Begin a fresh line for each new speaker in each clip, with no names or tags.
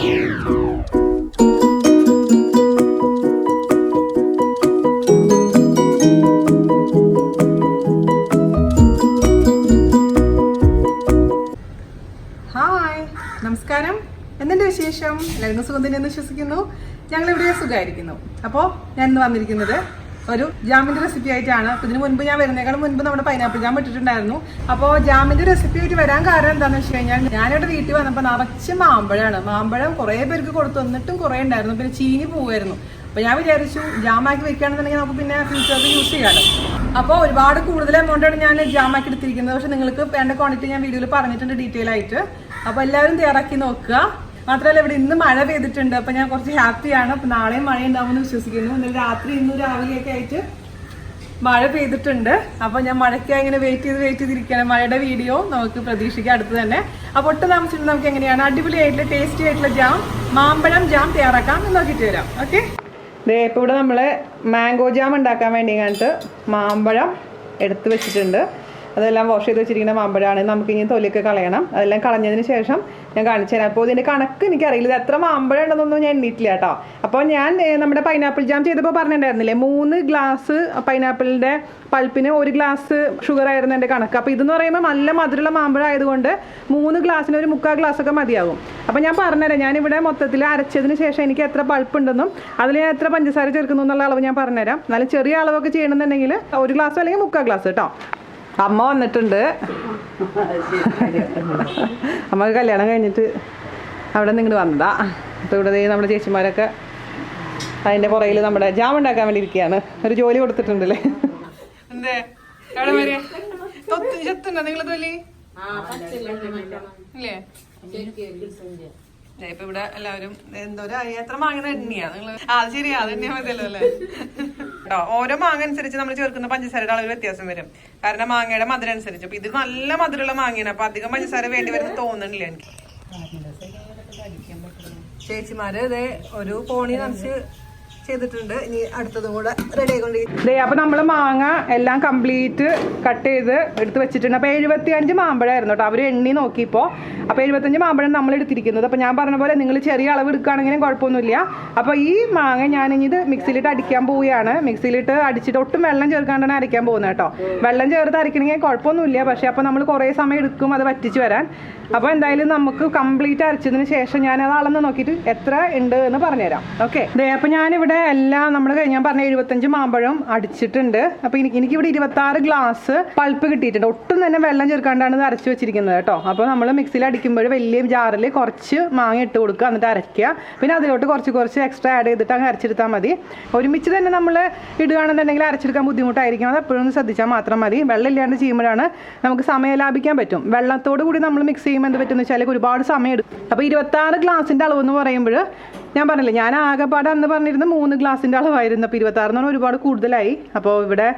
Hi. നമസ്കാരം. എന്തുണ്ട് വിശേഷം? എല്ലാവർക്കും സുഖം തന്നെ എന്ന് വിശ്വസിക്കുന്നു. ഞങ്ങൾ ഇവിടെ സുഖമായിരിക്കുന്നു. അപ്പോൾ ഞാൻ ഇന്ന് വന്നിരിക്കുന്നത് ഒരു ജാമിന്റെ റെസിപ്പി ആയിട്ടാണ്. ഇതിന് മുൻപ് ഞാൻ വരുന്നേക്കാളും മുൻപ് നമ്മുടെ പൈനാപ്പിൾ ജാം ഇട്ടിട്ടുണ്ടായിരുന്നു. അപ്പോൾ ജാമിന്റെ റെസിപ്പി ആയിട്ട് വരാൻ കാരണം എന്താണെന്ന് വെച്ച് കഴിഞ്ഞാൽ ഞാനിവിടെ വീട്ടിൽ വന്നപ്പോൾ നിറച്ച് മാമ്പഴമാണ് മാമ്പഴം കുറേ പേർക്ക് കൊടുത്തു. എന്നിട്ടും കുറേ ഉണ്ടായിരുന്നു. പിന്നെ ചീനി പോവായിരുന്നു. അപ്പോൾ ഞാൻ വിചാരിച്ചു ജാമാക്കി വെക്കുകയാണെന്നുണ്ടെങ്കിൽ നമുക്ക് പിന്നെ ഫ്യൂച്ചറിൽ യൂസ് ചെയ്യാമല്ലോ അപ്പോൾ ഒരുപാട് കൂടുതൽ എമൗണ്ടാണ് ഞാൻ ജാമാക്കി എടുത്തിരിക്കുന്നത്. പക്ഷെ നിങ്ങൾക്ക് വേണ്ട ക്വാണ്ടിറ്റി ഞാൻ വീഡിയോയിൽ പറഞ്ഞിട്ടുണ്ട് ഡീറ്റെയിൽ ആയിട്ട്. അപ്പോൾ എല്ലാവരും തയ്യാറാക്കി നോക്കുക. മാത്രമല്ല ഇവിടെ ഇന്ന് മഴ പെയ്തിട്ടുണ്ട്. അപ്പോൾ ഞാൻ കുറച്ച് ഹാപ്പിയാണ്. അപ്പൊ നാളെയും മഴ ഉണ്ടാവുമെന്ന് വിശ്വസിക്കുന്നു. ഇന്നലെ രാത്രി ഇന്നും രാവിലെയൊക്കെ ആയിട്ട് മഴ പെയ്തിട്ടുണ്ട്. അപ്പോൾ ഞാൻ മഴയ്ക്കായി ഇങ്ങനെ വെയിറ്റ് ചെയ്ത് വെയിറ്റ് ചെയ്തിരിക്കുകയാണ്. മഴയുടെ വീഡിയോ നമുക്ക് പ്രതീക്ഷിക്കാം. അടുത്ത് തന്നെ. അപ്പോൾ ഒട്ടും താമസിച്ചിട്ട് നമുക്ക് എങ്ങനെയാണ്? അടിപൊളിയായിട്ടുള്ള ടേസ്റ്റി ആയിട്ടുള്ള ജാം മാമ്പഴം ജാം തയ്യാറാക്കാം എന്ന് നോക്കിയിട്ട് വരാം. ഓക്കെ ദേ ഇപ്പോൾ ഇവിടെ നമ്മൾ മാംഗോ ജാം ഉണ്ടാക്കാൻ വേണ്ടി കണ്ടിട്ട് മാമ്പഴം എടുത്തു വെച്ചിട്ടുണ്ട്. അതെല്ലാം വാഷ് ചെയ്ത് വെച്ചിരിക്കുന്ന മാമ്പഴമാണ്. നമുക്ക് ഇനി തൊലിയൊക്കെ കളയണം. അതെല്ലാം കളഞ്ഞതിന് ശേഷം ഞാൻ കാണിച്ചു തരാം. അപ്പോൾ ഇതിന്റെ കണക്ക് എനിക്കറിയില്ല. ഇത് എത്ര മാമ്പഴം ഉണ്ടെന്നൊന്നും ഞാൻ എണ്ണീറ്റില്ല കേട്ടോ. അപ്പോൾ ഞാൻ നമ്മുടെ പൈനാപ്പിൾ ജാം ചെയ്തപ്പോൾ പറഞ്ഞിട്ടുണ്ടായിരുന്നില്ലേ? മൂന്ന് ഗ്ലാസ് പൈനാപ്പിളിന്റെ പൾപ്പിന് ഒരു ഗ്ലാസ് ഷുഗർ ആയിരുന്നു എന്റെ കണക്ക്. അപ്പോൾ ഇതെന്ന് പറയുമ്പോൾ നല്ല മധുരമുള്ള മാമ്പഴം ആയതുകൊണ്ട് മൂന്ന് ഗ്ലാസ്സിന് ഒരു മുക്കാൽ ഗ്ലാസ് ഒക്കെ മതിയാകും. അപ്പോൾ ഞാൻ പറഞ്ഞുതരാം. ഞാനിവിടെ മൊത്തത്തിൽ അരച്ചതിന് ശേഷം എനിക്ക് എത്ര പൾപ്പ് ഉണ്ടെന്നും അതിൽ ഞാൻ എത്ര പഞ്ചസാര ചേർക്കുന്നു എന്നുള്ള അളവ് ഞാൻ പറഞ്ഞുതരാം. എന്നാലും ചെറിയ അളവൊക്കെ ചെയ്യണമെന്നുണ്ടെങ്കിൽ ഒരു ഗ്ലാസ് അല്ലെങ്കിൽ മുക്കാൽ ഗ്ലാസ് കേട്ടോ. അമ്മ വന്നിട്ടുണ്ട്. അമ്മയ്ക്ക് കല്യാണം കഴിഞ്ഞിട്ട് അവിടെ നിന്ന് ഇങ്ങോട്ട് വന്നതാ. അപ്പോൾ ഇവിടെ നമ്മുടെ ചേച്ചിമാരൊക്കെ അതിന്റെ പുറയിൽ നമ്മുടെ ജാം ഉണ്ടാക്കാൻ വേണ്ടി ഇരിക്കുകയാണ്. ഒരു ജോലി കൊടുത്തിട്ടുണ്ടല്ലേ? എന്തേ? എവിടെ വരെ? ചെത്തുണ്ടോ നിങ്ങളെ തൊലി? ഇല്ലേ? ദേ ഇപ്പൊ ഇവിടെ എല്ലാവരും എന്തോരം എത്ര മാങ്ങ എണ്ണിയാ നിങ്ങൾ ആ ശരി ശരിയാ അത് എണ്ണിയാ മതിയല്ലോ അല്ലേ? കേട്ടോ. ഓരോ മാങ്ങ അനുസരിച്ച് നമ്മൾ ചേർക്കുന്ന പഞ്ചസാരയുടെ അളവിൽ വ്യത്യാസം വരും. കാരണം മാങ്ങയുടെ മധുരം അനുസരിച്ച്. അപ്പൊ ഇത് നല്ല മധുരമുള്ള മാങ്ങയാണ്. അപ്പൊ അധികം പഞ്ചസാര വേണ്ടി വരുന്ന തോന്നുന്നില്ല എനിക്ക്. ചേച്ചിമാര് ഇതേ ഒരു കോണി നിറച്ച് ചെയ്തിട്ടുണ്ട്. ഇനി അടുത്തതും കൂടെ റെഡി ആയിക്കൊണ്ടിരിക്കും അപ്പൊ നമ്മൾ മാങ്ങ എല്ലാം കംപ്ലീറ്റ് കട്ട് ചെയ്ത് എടുത്ത് വെച്ചിട്ടുണ്ട്. അപ്പൊ എഴുപത്തി അഞ്ച് മാമ്പഴമായിരുന്നു കേട്ടോ അവർ എണ്ണി നോക്കിയപ്പോൾ അപ്പൊ എഴുപത്തഞ്ച് മാമ്പഴം നമ്മൾ എടുത്തിരിക്കുന്നത്. അപ്പൊ ഞാൻ പറഞ്ഞ പോലെ നിങ്ങൾ ചെറിയ അളവ് എടുക്കുകയാണെങ്കിലും കുഴപ്പമൊന്നുമില്ല. അപ്പൊ ഈ മാങ്ങ ഞാൻ ഇനി ഇത് മിക്സിയിലിട്ട് അടിക്കാൻ പോവുകയാണ്. മിക്സിയിലിട്ട് അടിച്ചിട്ട് ഒട്ടും വെള്ളം ചേർക്കാണ്ടാണ് അരയ്ക്കാൻ പോകുന്നത് കേട്ടോ വെള്ളം ചേർത്ത് അരയ്ക്കണമെങ്കിൽ കുഴപ്പമൊന്നുമില്ല. പക്ഷെ അപ്പൊ നമ്മൾ കുറേ സമയം എടുക്കും അത് വറ്റിച്ച് വരാൻ. അപ്പോൾ എന്തായാലും നമുക്ക് കംപ്ലീറ്റ് അരച്ചതിന് ശേഷം ഞാൻ അത് അളന്ന് നോക്കിയിട്ട് എത്ര ഉണ്ട് എന്ന് പറഞ്ഞുതരാം. ഓക്കെ. അപ്പോൾ ഞാനിവിടെ എല്ലാം നമ്മൾ ഞാൻ പറഞ്ഞ എഴുപത്തഞ്ച് മാമ്പഴം അടിച്ചിട്ടുണ്ട്. അപ്പോൾ എനിക്ക് എനിക്കിവിടെ ഇരുപത്താറ് ഗ്ലാസ് പൾപ്പ് കിട്ടിയിട്ടുണ്ട്. ഒട്ടും തന്നെ വെള്ളം ചേർക്കാണ്ടാണ് ഇത് അരച്ച് വെച്ചിരിക്കുന്നത് കേട്ടോ. അപ്പോൾ നമ്മൾ മിക്സിയിൽ അടിക്കുമ്പോൾ വലിയ ജാറിൽ കുറച്ച് മാങ്ങ ഇട്ട് കൊടുക്കുക എന്നിട്ട് അരയ്ക്കുക. പിന്നെ അതിലോട്ട് കുറച്ച് കുറച്ച് എക്സ്ട്രാ ആഡ് ചെയ്തിട്ട് അങ്ങ് അരച്ചെടുത്താൽ മതി. ഒരുമിച്ച് തന്നെ നമ്മൾ ഇടുകയാണെന്നുണ്ടെങ്കിൽ അരച്ചെടുക്കാൻ ബുദ്ധിമുട്ടായിരിക്കും. അത് എപ്പോഴും ഒന്ന് ശ്രദ്ധിച്ചാൽ മാത്രം മതി. വെള്ളം ഇല്ലാണ്ട് ചെയ്യുമ്പോഴാണ് നമുക്ക് സമയം ലാഭിക്കാൻ പറ്റും. വെള്ളത്തോട് കൂടി നമ്മൾ മിക്സ് ചെയ്യുമ്പോൾ എന്ത് പറ്റുമെന്ന് വെച്ചാൽ ഒരുപാട് സമയം എടുക്കും. അപ്പോൾ ഇരുപത്താറ് ഗ്ലാസിന്റെ എന്ന് പറയുമ്പോൾ ഞാൻ പറഞ്ഞില്ല ഞാൻ ആകെപ്പാടെ അന്ന് പറഞ്ഞിരുന്ന മൂന്ന് ഗ്ലാസിന്റെ അളവായിരുന്നു. അപ്പോൾ ഇരുപത്താറ് എന്ന് പറഞ്ഞാൽ ഒരുപാട് കൂടുതലായി. അപ്പോൾ ഇവിടെ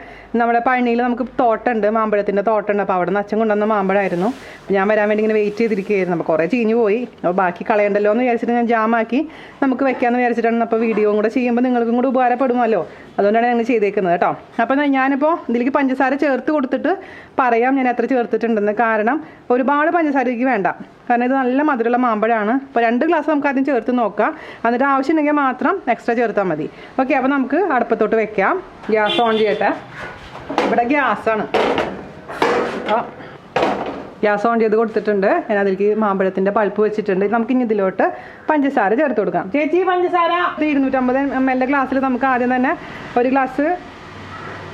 നമ്മുടെ പഴനിയിൽ നമുക്ക് തോട്ടമുണ്ട് മാമ്പഴത്തിന്റെ തോട്ടമുണ്ട് അപ്പോൾ അവിടെ നിന്ന് അച്ഛൻ കൊണ്ടുവന്ന മാമ്പഴമായിരുന്നു. ഞാൻ വരാൻ വേണ്ടി ഇങ്ങനെ വെയിറ്റ് ചെയ്തിരിക്കുകയായിരുന്നു. അപ്പോൾ കുറേ ചീഞ്ഞു പോയി. അപ്പോൾ ബാക്കി കളയണ്ടല്ലോ എന്ന് വിചാരിച്ചിട്ട് ഞാൻ ജാമാക്കി നമുക്ക് വെക്കാമെന്ന് വിചാരിച്ചിട്ടാണ് അപ്പോൾ വീഡിയോയും കൂടെ ചെയ്യുമ്പോൾ നിങ്ങൾക്കും കൂടെ ഉപകാരപ്പെടുമല്ലോ. അതുകൊണ്ടാണ് ഞങ്ങൾ ചെയ്തേക്കുന്നത് കേട്ടോ. അപ്പോൾ ഞാനിപ്പോൾ ഇതിലേക്ക് പഞ്ചസാര ചേർത്ത് കൊടുത്തിട്ട് പറയാം ഞാൻ എത്ര ചേർത്തിട്ടുണ്ടെന്ന്. കാരണം ഒരുപാട് പഞ്ചസാര വേണ്ട. കാരണം ഇത് നല്ല മധുരമുള്ള മാമ്പഴമാണ്. അപ്പോൾ രണ്ട് ഗ്ലാസ് നമുക്ക് ആദ്യം ചേർത്ത് നോക്കാം. എന്നിട്ട് ആവശ്യമുണ്ടെങ്കിൽ മാത്രം എക്സ്ട്രാ ചേർത്താൽ മതി. ഓക്കെ അപ്പോൾ നമുക്ക് അടുപ്പത്തോട്ട് വെക്കാം. ഗ്യാസ് ഓൺ ചെയ്യട്ടെ. ഇവിടെ ഗ്യാസാണ്. അപ്പോൾ ഗ്യാസ് ഓൺ ചെയ്ത് കൊടുത്തിട്ടുണ്ട്. ഞാൻ അതിലേക്ക് മാമ്പഴത്തിന്റെ പൾപ്പ് വെച്ചിട്ടുണ്ട്. നമുക്ക് ഇനി ഇതിലോട്ട് പഞ്ചസാര ചേർത്ത് കൊടുക്കാം. ചേച്ചി പഞ്ചസാര. ഇരുന്നൂറ്റമ്പത് എം എൽ ഗ്ലാസ്സിൽ നമുക്ക് ആദ്യം തന്നെ ഒരു ഗ്ലാസ്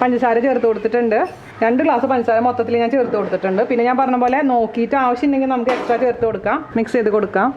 പഞ്ചസാര ചേർത്ത് കൊടുത്തിട്ടുണ്ട്. രണ്ട് ഗ്ലാസ് പഞ്ചസാര മൊത്തത്തിൽ ഞാൻ ചേർത്ത് കൊടുത്തിട്ടുണ്ട്. പിന്നെ ഞാൻ പറഞ്ഞ പോലെ നോക്കിയിട്ട് ആവശ്യമുണ്ടെങ്കിൽ നമുക്ക് എക്സ്ട്രാ ചേർത്ത് കൊടുക്കാം. മിക്സ് ചെയ്ത് കൊടുക്കാം.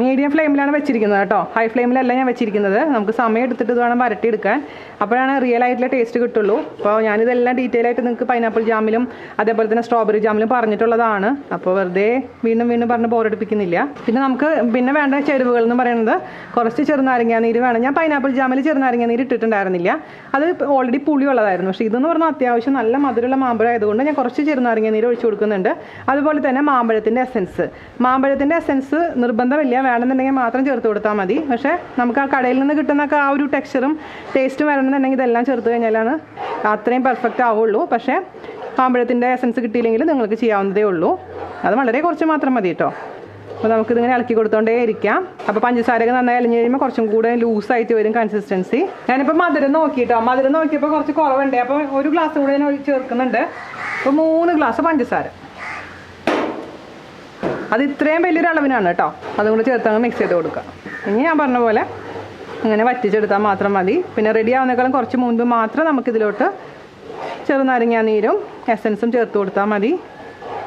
മീഡിയം ഫ്ലെയിമിലാണ് വെച്ചിരിക്കുന്നത് കേട്ടോ. ഹൈ ഫ്ലെയിമിലല്ല ഞാൻ വെച്ചിരിക്കുന്നത്. നമുക്ക് സമയം എടുത്തിട്ട് ഇത് വേണം വരട്ടിയെടുക്കാൻ. അപ്പോഴാണ് റിയൽ ആയിട്ടുള്ള ടേസ്റ്റ് കിട്ടുള്ളൂ. അപ്പോൾ ഞാനിതെല്ലാം ഡീറ്റെയിൽ ആയിട്ട് നിങ്ങൾക്ക് പൈനാപ്പിൾ ജാമിലും അതേപോലെ തന്നെ സ്ട്രോബെറി ജാമിലും പറഞ്ഞിട്ടുള്ളതാണ്. അപ്പോൾ വെറുതെ വീണ്ടും വീണ്ടും പറഞ്ഞ് ബോറടിപ്പിക്കുന്നില്ല പിന്നെ നമുക്ക് പിന്നെ വേണ്ട ചേരുവകൾ എന്ന് പറയുന്നത് കുറച്ച് ചെറുനാരങ്ങ നീര് വേണം. ഞാൻ പൈനാപ്പിൾ ജാമിൽ ചെറുനാരങ്ങ നീര് ഇട്ടിട്ടുണ്ടായിരുന്നില്ല. അത് ഓൾറെഡി പുളിയുള്ളതായിരുന്നു പക്ഷേ ഇതെന്ന് പറഞ്ഞാൽ അത്യാവശ്യം നല്ല മധുരമുള്ള മാമ്പഴം ആയതുകൊണ്ട് ഞാൻ കുറച്ച് ചെറുനാരങ്ങ നീര് ഒഴിച്ചു കൊടുക്കുന്നുണ്ട്. അതുപോലെ തന്നെ മാമ്പഴത്തിന്റെ എസെൻസ് മാമ്പഴത്തിന്റെ എസെൻസ് നിർബന്ധമില്ല വേണമെന്നുണ്ടെങ്കിൽ മാത്രം ചേർത്ത് കൊടുത്താൽ മതി. പക്ഷേ നമുക്ക് ആ കടയിൽ നിന്ന് കിട്ടുന്നൊക്കെ ആ ഒരു ടെക്സ്ചറും ടേസ്റ്റും വരണമെന്നുണ്ടെങ്കിൽ ഇതെല്ലാം ചേർത്ത് കഴിഞ്ഞാലാണ് അത്രയും പെർഫെക്റ്റ് ആവുള്ളൂ. പക്ഷേ പാമ്പഴത്തിന്റെ എസൻസ് കിട്ടിയില്ലെങ്കിൽ നിങ്ങൾക്ക് ചെയ്യാവുന്നതേ ഉള്ളൂ. അത് വളരെ കുറച്ച് മാത്രം മതി കേട്ടോ അപ്പോൾ നമുക്കിതിങ്ങനെ ഇളക്കി കൊടുത്തോണ്ടേ ഇരിക്കാം. അപ്പോൾ പഞ്ചസാരയൊക്കെ നന്നായി അലിഞ്ഞ് കഴിയുമ്പോൾ കുറച്ചും കൂടെ ലൂസായിട്ട് വരും കൺസിസ്റ്റൻസി ഞാനിപ്പോൾ മധുരം നോക്കിയിട്ടോ മധുരം നോക്കിയപ്പോൾ കുറച്ച് കുറവുണ്ട്. അപ്പോൾ ഒരു ഗ്ലാസ് കൂടെ ഞാൻ ചേർക്കുന്നുണ്ട്. അപ്പോൾ മൂന്ന് ഗ്ലാസ് പഞ്ചസാര. അത് ഇത്രയും വലിയൊരു അളവിനാണ് കേട്ടോ. അതും കൂടെ ചേർത്തങ്ങ് മിക്സ് ചെയ്ത് കൊടുക്കുക. ഇനി ഞാൻ പറഞ്ഞ പോലെ ഇങ്ങനെ വറ്റിച്ചെടുത്താൽ മാത്രം മതി. പിന്നെ റെഡി ആവുന്നേക്കാളും കുറച്ച് മുൻപ് മാത്രം നമുക്കിതിലോട്ട് ചെറുനാരങ്ങാ നീരും എസൻസും ചേർത്ത് കൊടുത്താൽ മതി.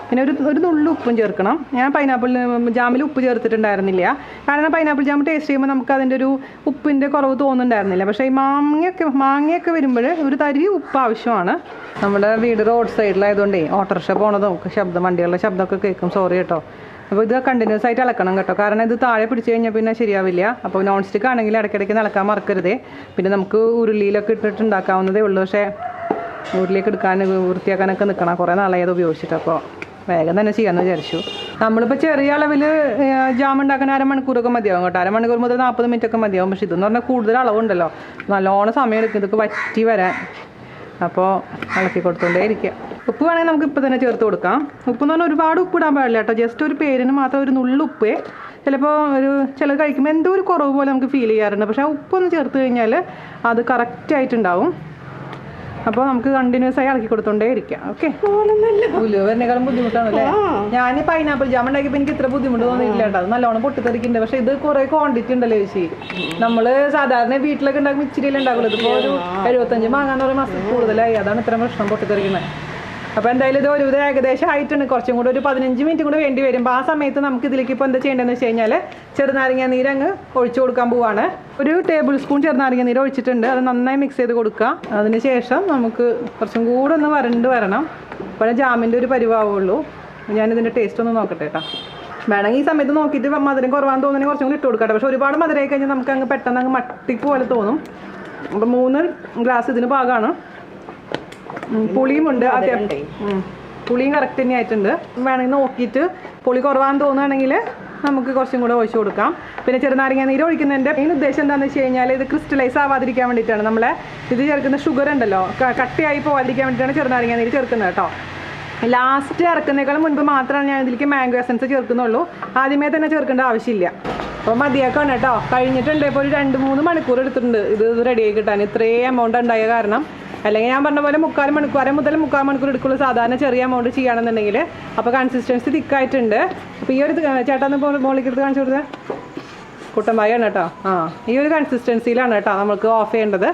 പിന്നെ ഒരു ഒരു നുള്ളു ഉപ്പും ചേർക്കണം. ഞാൻ പൈനാപ്പിൾ ജാമിൽ ഉപ്പ് ചേർത്തിട്ടുണ്ടായിരുന്നില്ല. കാരണം പൈനാപ്പിൾ ജാം ടേസ്റ്റ് ചെയ്യുമ്പോൾ നമുക്ക് അതിന്റെ ഒരു ഉപ്പിന്റെ കുറവ് തോന്നുന്നുണ്ടായിരുന്നില്ല. പക്ഷേ ഈ മാങ്ങയൊക്കെ മാങ്ങയൊക്കെ വരുമ്പോൾ ഒരു തരി ഉപ്പ് ആവശ്യമാണ്. നമ്മുടെ വീട് റോഡ് സൈഡിലായതുകൊണ്ടേ ഓട്ടോറിക്ഷ പോണതും ശബ്ദം വണ്ടികളുടെ ശബ്ദമൊക്കെ കേൾക്കും. സോറി കേട്ടോ. അപ്പോൾ ഇത് കണ്ടിന്യൂസ് ആയിട്ട് ഇളക്കണം കേട്ടോ. കാരണം ഇത് താഴെ പിടിച്ച് കഴിഞ്ഞാൽ പിന്നെ ശരിയാവില്ല. അപ്പോൾ നോൺ സ്റ്റിക്ക് ആണെങ്കിൽ ഇടയ്ക്കിടയ്ക്ക് ഇളക്കാൻ മറക്കരുതേ. പിന്നെ നമുക്ക് ഉരുളിയിലൊക്കെ ഇട്ടിട്ട് ഉണ്ടാക്കാവുന്നതേ ഉള്ളൂ. പക്ഷേ ഉരുളിയൊക്കെ എടുക്കാൻ വൃത്തിയാക്കാനൊക്കെ നിൽക്കണം കുറേ നാളായി അത് ഉപയോഗിച്ചിട്ട്. അപ്പോൾ വേഗം തന്നെ ചെയ്യാമെന്ന് വിചാരിച്ചു. നമ്മളിപ്പോൾ ചെറിയ അളവിൽ ജാം ഉണ്ടാക്കാൻ അരമണിക്കൂറൊക്കെ മതിയാവും കേട്ടോ. അരമണിക്കൂർ മുതൽ നാൽപ്പത് മിനിറ്റ് ഒക്കെ മതിയാവും. പക്ഷേ ഇതെന്ന് പറഞ്ഞാൽ കൂടുതൽ അളവുണ്ടല്ലോ. നല്ലോണം സമയം എടുക്കും. ഇതൊക്കെ വറ്റി വരാൻ. അപ്പോൾ ഇളക്കി കൊടുത്തോണ്ടേ ഇരിക്കുക ഉപ്പ് വേണമെങ്കിൽ നമുക്ക് ഇപ്പം തന്നെ ചേർത്ത് കൊടുക്കാം. ഉപ്പ് എന്ന് പറഞ്ഞാൽ ഒരുപാട് ഉപ്പ് ഇടാൻ പാടില്ല കേട്ടോ ജസ്റ്റ് ഒരു പേരിന് മാത്രം ഒരു നുള്ളു ഉപ്പ്. ചിലപ്പോൾ ഒരു ചിലത് കഴിക്കുമ്പോൾ എന്തോ ഒരു കുറവ് പോലെ നമുക്ക് ഫീൽ ചെയ്യാറുണ്ട്. പക്ഷേ ആ ഉപ്പൊന്ന് ചേർത്ത് കഴിഞ്ഞാൽ അത് കറക്റ്റ് ആയിട്ടുണ്ടാവും. അപ്പോൾ നമുക്ക് കണ്ടിന്യൂസ് ആയി ഇളക്കി കൊടുത്തോണ്ടേ ഇരിക്കാം ഓക്കെ ഉലുവനേക്കാളും ബുദ്ധിമുട്ടാണല്ലേ ഞാൻ പൈനാപ്പിൾ ജാം ഉണ്ടാക്കിയപ്പോൾ എനിക്ക് ഇത്ര ബുദ്ധിമുട്ട് തോന്നിയില്ല കേട്ടോ. അത് നല്ലോണം പൊട്ടിത്തെറിക്കുന്നുണ്ട്. പക്ഷെ ഇത് കുറേ ക്വാണ്ടിറ്റി ഉണ്ടല്ലോ ചേച്ചി. നമ്മൾ സാധാരണ വീട്ടിലൊക്കെ ഉണ്ടാക്കുമ്പോൾ ഇച്ചിരിയിലേ ഉണ്ടാക്കുള്ളൂ ഇതിപ്പോൾ ഒരു എഴുപത്തഞ്ച് മാങ്ങാന്ന് പറയുമ്പോൾ മാസം കൂടുതലായി. അതാണ് ഇത്ര പ്രശ്നം പൊട്ടിത്തെറിക്കുന്നത്. അപ്പോൾ എന്തായാലും ഇത് ഒരു ഇത് ഏകദേശം ആയിട്ടുണ്ട്. കുറച്ചും കൂടെ ഒരു പതിനഞ്ച് മിനിറ്റ് കൂടെ വേണ്ടി വരുമ്പോൾ ആ സമയത്ത് നമുക്ക് ഇതിലേക്ക് ഇപ്പോൾ എന്താ ചെയ്യേണ്ടതെന്ന് വെച്ച് കഴിഞ്ഞാൽ ചെറുനാരങ്ങ നീര് അങ്ങ് ഒഴിച്ചു കൊടുക്കാൻ പോവാണ്. ഒരു ടേബിൾ സ്പൂൺ ചെറുനാരങ്ങ നീര് ഒഴിച്ചിട്ടുണ്ട്. അത് നന്നായി മിക്സ് ചെയ്ത് കൊടുക്കുക അതിന് ശേഷം നമുക്ക് കുറച്ചും കൂടെ ഒന്ന് വരണ്ട് വരണം. അപ്പോഴേ ജാമിന്റെ ഒരു പരിവാവുള്ളൂ. ഞാനിതിന്റെ ടേസ്റ്റ് ഒന്ന് നോക്കട്ടെ കേട്ടോ വേണമെങ്കിൽ ഈ സമയത്ത് നോക്കിയിട്ട് മധുരം കുറവാന്ന് തോന്നുന്നെങ്കിൽ കുറച്ചും കൂടി ഇട്ട് കൊടുക്കട്ടെ പക്ഷേ ഒരുപാട് മധുരമായി കഴിഞ്ഞാൽ നമുക്ക് അങ്ങ് പെട്ടെന്ന് അങ്ങ് മട്ടിക്ക് പോലെ തോന്നും. അപ്പോൾ മൂന്ന് ഗ്ലാസ് ഇതിന് പാകമാണ് ഉം, പുളിയുമുണ്ട് അത്യാവശ്യം ഉം. പുളിയും കറക്റ്റ് തന്നെ ആയിട്ടുണ്ട്. വേണമെങ്കിൽ നോക്കിയിട്ട് പുളി കുറവാന്ന് തോന്നുകയാണെങ്കിൽ നമുക്ക് കുറച്ചും കൂടെ ഒഴിച്ചു കൊടുക്കാം. പിന്നെ ചെറുനാരങ്ങ നീര് ഒഴിക്കുന്നതിന്റെ മെയിൻ ഉദ്ദേശം എന്താണെന്ന് വെച്ച് കഴിഞ്ഞാൽ ഇത് ക്രിസ്റ്റലൈസ് ആവാതിരിക്കാൻ വേണ്ടിയിട്ടാണ്. നമ്മളെ ഇത് ചേർക്കുന്ന ഷുഗർ ഉണ്ടല്ലോ കട്ടിയായി പോവാതിരിക്കാൻ വേണ്ടിയിട്ടാണ് ചെറുനാരങ്ങ നീര് ചേർക്കുന്നത് കേട്ടോ. ലാസ്റ്റ് ഇറക്കുന്നേക്കാളും മുൻപ് മാത്രമാണ് ഞാൻ ഇതിലേക്ക് മാംഗോ എസൻസ് ചേർക്കുന്നുള്ളൂ. ആദ്യമേ തന്നെ ചേർക്കേണ്ട ആവശ്യമില്ല. അപ്പോൾ മതിയാക്കാണ് കേട്ടോ. കഴിഞ്ഞിട്ടുണ്ട് ഇപ്പോൾ ഒരു രണ്ട് മൂന്ന് മണിക്കൂർ എടുത്തിട്ടുണ്ട് ഇത് റെഡിയായി കിട്ടാൻ. ഇത്രയും എമൗണ്ട് ഉണ്ടായ കാരണം. അല്ലെങ്കിൽ ഞാൻ പറഞ്ഞ പോലെ മുക്കാൽ മണിക്കൂർ അര മുതൽ മുക്കാൽ മണിക്കൂർ എടുക്കുള്ള സാധാരണ ചെറിയ എമൗണ്ട് ചെയ്യുകയാണെന്നുണ്ടെങ്കിൽ അപ്പോൾ കൺസിസ്റ്റൻസി തിക്കായിട്ടുണ്ട്. അപ്പോൾ ഈ ഒരു ഇത് ചേട്ടാ ഒന്ന് മോളിലേക്ക് എടുത്ത് കാണിച്ചു കൊടുത്തത് കുട്ടമ്പായാണ് കേട്ടോ. ആ ഈ ഒരു കൺസിസ്റ്റൻസിയിലാണ് കേട്ടോ നമുക്ക് ഓഫ് ചെയ്യേണ്ടത്.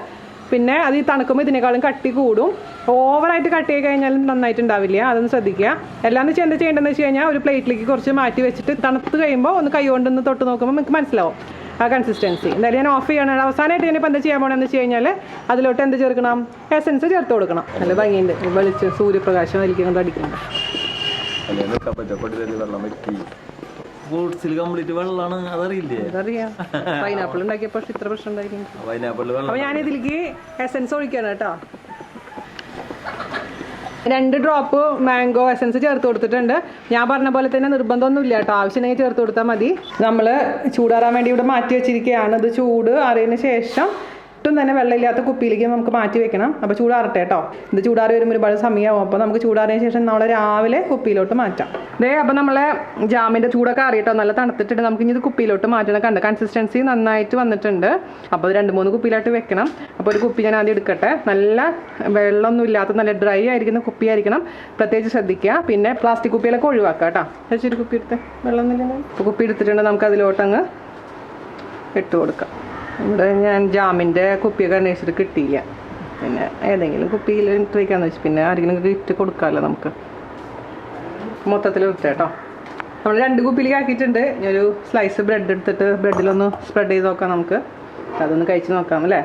പിന്നെ അത് ഈ തണുക്കുമ്പോൾ ഇതിനേക്കാളും കട്ടി കൂടും. ഓവറായിട്ട് കട്ട് ചെയ്ത് കഴിഞ്ഞാലും നന്നായിട്ട് ഉണ്ടാവില്ല അതൊന്ന് ശ്രദ്ധിക്കുക. എല്ലാം വെച്ചാൽ എന്താ ചെയ്യേണ്ടതെന്ന് വെച്ച് കഴിഞ്ഞാൽ ഒരു പ്ലേറ്റിലേക്ക് കുറച്ച് മാറ്റി വെച്ചിട്ട് തണുത്ത് കഴിയുമ്പോൾ ഒന്ന് കൈ കൊണ്ടൊന്ന് തൊട്ട് നോക്കുമ്പോൾ നമുക്ക് മനസ്സിലാവും. ആ കൺസിസ്റ്റൻസി എന്തായാലും ഞാൻ ഓഫ് ചെയ്യണം. അവസാനമായിട്ട് ഞാനിപ്പോൾ എന്താ ചെയ്യാൻ പോകണമെന്ന് വെച്ച് കഴിഞ്ഞാൽ അതിലോട്ട് എന്ത് ചേർക്കണം? എസൻസ് ചേർത്ത് കൊടുക്കണം. നല്ല ഭംഗിയുണ്ട്. വെളിച്ച് സൂര്യപ്രകാശം വലിക്കുന്നത് അടിക്കുന്നത്.
അല്ലെങ്കിൽ നിൽക്കാൻ പറ്റുമോ കൊടിയിൽ വെള്ളം
ഫ്രൂട്ട്സിൽ കംപ്ലീറ്റ് വെള്ളമാണ് അതറിയില്ലേ?
അതറിയാം. പൈനാപ്പിൾ ഉണ്ടാക്കിയപ്പോൾ ഇത്ര പ്രശ്നം ഉണ്ടായിരിക്കും
പൈനാപ്പിളിൽ വെള്ളം
അപ്പോൾ ഞാൻ ഇതിലേക്ക് എസൻസ് ഒഴിക്കുകയാണ് കേട്ടോ. രണ്ട് ഡ്രോപ്പ് മാംഗോ എസൻസ് ചേർത്ത് കൊടുത്തിട്ടുണ്ട്. ഞാൻ പറഞ്ഞ പോലെ തന്നെ നിർബന്ധമൊന്നും ഇല്ല കേട്ടോ. ആവശ്യമുണ്ടെങ്കിൽ ചേർത്ത് കൊടുത്താൽ മതി. നമ്മൾ ചൂടാറാൻ വേണ്ടി ഇവിടെ മാറ്റി വെച്ചിരിക്കുകയാണ്. ഇത് ചൂട് അറിയതിന് ശേഷം ഒട്ടും തന്നെ വെള്ളമില്ലാത്ത കുപ്പിയിലേക്ക് നമുക്ക് മാറ്റി വെക്കണം. അപ്പോൾ ചൂടാറട്ടെ കേട്ടോ ഇത് ചൂടാറി വരുമ്പോൾ ഒരുപാട് സമയമാവും. അപ്പോൾ നമുക്ക് ചൂടാറിയതിന് ശേഷം നമ്മൾ രാവിലെ കുപ്പിയിലോട്ട് മാറ്റാം. ദേ അപ്പോൾ നമ്മളെ ജാമിന്റെ ചൂടൊക്കെ അറിയട്ടോ. നല്ല തണുത്തിട്ടുണ്ട് നമുക്ക് ഇനി ഇത് കുപ്പിയിലോട്ട് മാറ്റണം. കണ്ട്? കൺസിസ്റ്റൻസി നന്നായിട്ട് വന്നിട്ടുണ്ട്. അപ്പോൾ രണ്ട് മൂന്ന് കുപ്പിയിലായിട്ട് വെക്കണം. അപ്പോൾ ഒരു കുപ്പി ഞാൻ ആദ്യം എടുക്കട്ടെ. നല്ല വെള്ളമൊന്നും ഇല്ലാത്ത നല്ല ഡ്രൈ ആയിരിക്കുന്ന കുപ്പിയായിരിക്കണം. പ്രത്യേകിച്ച് ശ്രദ്ധിക്കുക. പിന്നെ പ്ലാസ്റ്റിക് കുപ്പികളൊക്കെ ഒഴിവാക്കുക കേട്ടോ ചേച്ചി ഒരു കുപ്പി എടുത്ത്. വെള്ളമൊന്നുമില്ലല്ലോ. അപ്പോൾ കുപ്പി എടുത്തിട്ടുണ്ട്. നമുക്ക് അതിലോട്ടങ്ങ് ഇട്ട് കൊടുക്കാം. ഇവിടെ ഞാൻ ജാമിന്റെ കുപ്പിയൊക്കെ അന്വേഷിച്ചിട്ട് കിട്ടിയില്ല. പിന്നെ ഏതെങ്കിലും കുപ്പിയിൽ ഇട്ട് വയ്ക്കാന്ന് വെച്ചു പിന്നെ ആരെങ്കിലും ഗിഫ്റ്റ് കൊടുക്കാമല്ലോ നമുക്ക്. മൊത്തത്തിൽ വിട്ടേട്ടോ നമ്മൾ രണ്ട് കുപ്പിയിലേക്ക് ആക്കിയിട്ടുണ്ട് ഒരു സ്ലൈസ് ബ്രെഡ് എടുത്തിട്ട് ബ്രെഡിലൊന്ന് സ്പ്രെഡ് ചെയ്ത് നോക്കാം നമുക്ക്. അതൊന്ന് കഴിച്ച് നോക്കാം അല്ലേ?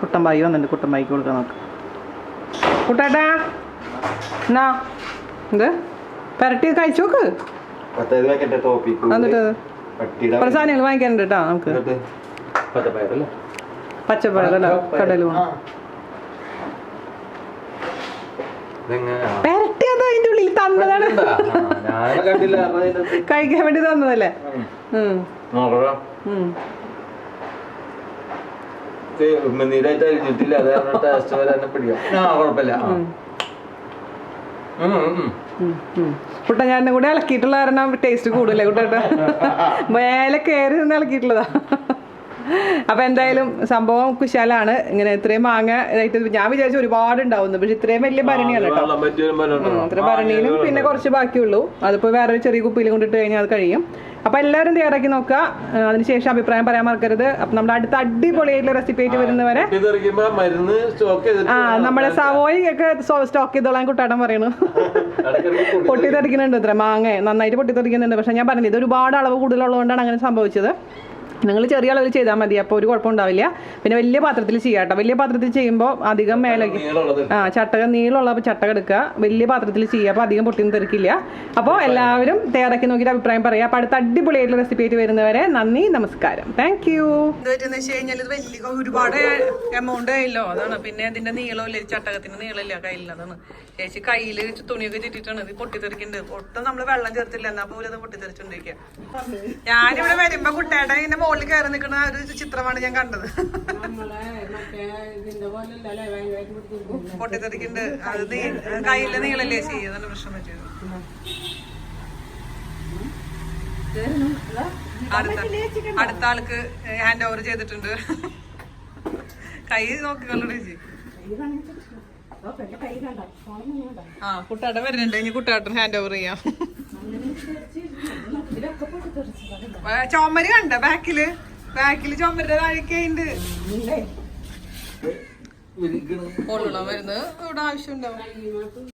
കുട്ടമ്പായി വന്നിട്ടുണ്ട്. കുട്ടമ്പായിക്ക് കൊടുക്കാം നമുക്ക്. കുട്ടേട്ടാ എന്നാ? ഇത് പെരട്ടി കഴിച്ചു നോക്ക്. എന്നിട്ട് സാധനങ്ങൾ വാങ്ങിക്കാനുണ്ട് കേട്ടോ നമുക്ക്.
എന്നിട്ട് പച്ചപ്പയറല്ലേ?
പച്ചപ്പഴം കടൽ പെരട്ടി അത് അതിന്റെ ഉള്ളിൽ തന്നതാണ്.
അതിന്റെ
കഴിക്കാൻ വേണ്ടി തന്നതല്ലേ?
ഉമ്മനീരായിട്ട് അരിഞ്ഞിട്ടില്ല. അതാണ് ടേസ്റ്റ് വരാൻ പിടിക്കാം. ആ കുഴപ്പമില്ല. ആ. ഉം, ഉം.
കുട്ടഞ്ഞാടിനെ കൂടെ ഇളക്കിയിട്ടുള്ള കാരണം ടേസ്റ്റ് കൂടുതലേ കുട്ടേട്ടാ മേലെ കയറി നിന്ന് ഇളക്കിയിട്ടുള്ളതാ. അപ്പൊ എന്തായാലും സംഭവം കുശാലാണ്. ഇങ്ങനെ ഇത്രയും മാങ്ങ ഞാൻ വിചാരിച്ചു ഒരുപാട് ഉണ്ടാവുന്നു. പക്ഷെ ഇത്രയും വലിയ ഭരണിയാണ് കേട്ടോ? ഇത്ര ഭരണിയിലും പിന്നെ കുറച്ച് ബാക്കിയുള്ളൂ. അതിപ്പോ വേറെ ചെറിയ കുപ്പിയിൽ കൊണ്ടിട്ട് കഴിഞ്ഞാൽ അത് കഴിയും. അപ്പൊ എല്ലാവരും തയ്യാറാക്കി നോക്കുക. അതിനുശേഷം അഭിപ്രായം പറയാൻ മറക്കരുത്. അപ്പൊ നമ്മുടെ അടുത്ത അടിപൊളിയായിട്ടുള്ള റെസിപ്പി ആയിട്ട് വരുന്നവരെ ആ നമ്മുടെ സവോയൊക്കെ സ്റ്റോക്ക് ചെയ്തോളാൻ കുട്ടാടം പറയണു.
പൊടി-
പൊട്ടിത്തെറിക്കുന്നുണ്ട് ഇത്ര മാങ്ങ നന്നായിട്ട് പൊട്ടിത്തെറിക്കുന്നുണ്ട് പക്ഷെ ഞാൻ പറഞ്ഞത് ഇത് ഒരുപാട് അളവ് കൂടുതലുള്ളതുകൊണ്ടാണ് അങ്ങനെ സംഭവിച്ചത്. നിങ്ങൾ ചെറിയ അളവിൽ ചെയ്താൽ മതി. അപ്പോൾ ഒരു കുഴപ്പമുണ്ടാവില്ല പിന്നെ വലിയ പാത്രത്തിൽ ചെയ്യാം കേട്ടോ. വലിയ പാത്രത്തിൽ ചെയ്യുമ്പോൾ അധികം മേലേക്ക് ആ ചട്ടക നീളമുള്ള ചട്ടക എടുക്കുക. വലിയ പാത്രത്തിൽ ചെയ്യുക. അപ്പോൾ അധികം പൊട്ടിയൊന്നും തെറിക്കില്ല. അപ്പോൾ എല്ലാവരും തയ്യാറാക്കി നോക്കിയിട്ട് അഭിപ്രായം പറയുക അപ്പോൾ അടുത്ത അടിപൊളിയായിട്ടുള്ള റെസിപ്പി ആയിട്ട് വരുന്നവരെ നന്ദി നമസ്കാരം. താങ്ക് യു ഒരുപാട് എമൗണ്ട് ആയില്ലോ. അതാണ്. പിന്നെ ഇതിന്റെ നീളമില്ല ചട്ടകത്തിന്റെ നീളമില്ല കയ്യിൽ അതാണ്. ചേച്ചി കയ്യിൽ തുണിയൊക്കെ ചുറ്റിട്ടാണ് ഇത് പൊട്ടിത്തെറിക്കുന്നുണ്ട് ഒട്ടും നമ്മൾ വെള്ളം ചേർത്തില്ല. എന്നാ പോലും അത് പൊട്ടിത്തെറിച്ചോണ്ടിരിക്കുക ഞാനിവിടെ വരുമ്പോ കുട്ടേട്ടൻ ഇതിന്റെ മുകളിൽ കയറി നിൽക്കുന്ന ഒരു ചിത്രമാണ് ഞാൻ കണ്ടത്. പൊട്ടിത്തെറിക്കുന്നുണ്ട്. അത് കയ്യിലെ നീളല്ലേ ചെയ്യുന്ന പ്രശ്നം പറ്റിയത്. അടുത്ത ആൾക്ക് ഹാൻഡ് ഓവർ ചെയ്തിട്ടുണ്ട്. കൈ നോക്കിക്കൊള്ളു ചേച്ചി. ആ കുട്ടാട്ടം വരുന്നുണ്ട്. ഇനി കുട്ടാട്ടൻ ഹാൻഡ് ഓവർ ചെയ്യാം. ചുമര് കണ്ട ബാക്കിൽ? ബാക്കിൽ ചോമരുടെ താഴേക്ക് ഉണ്ട് കൊള്ളണം വരുന്നത് ഇവിടെ ആവശ്യം ഉണ്ടാവും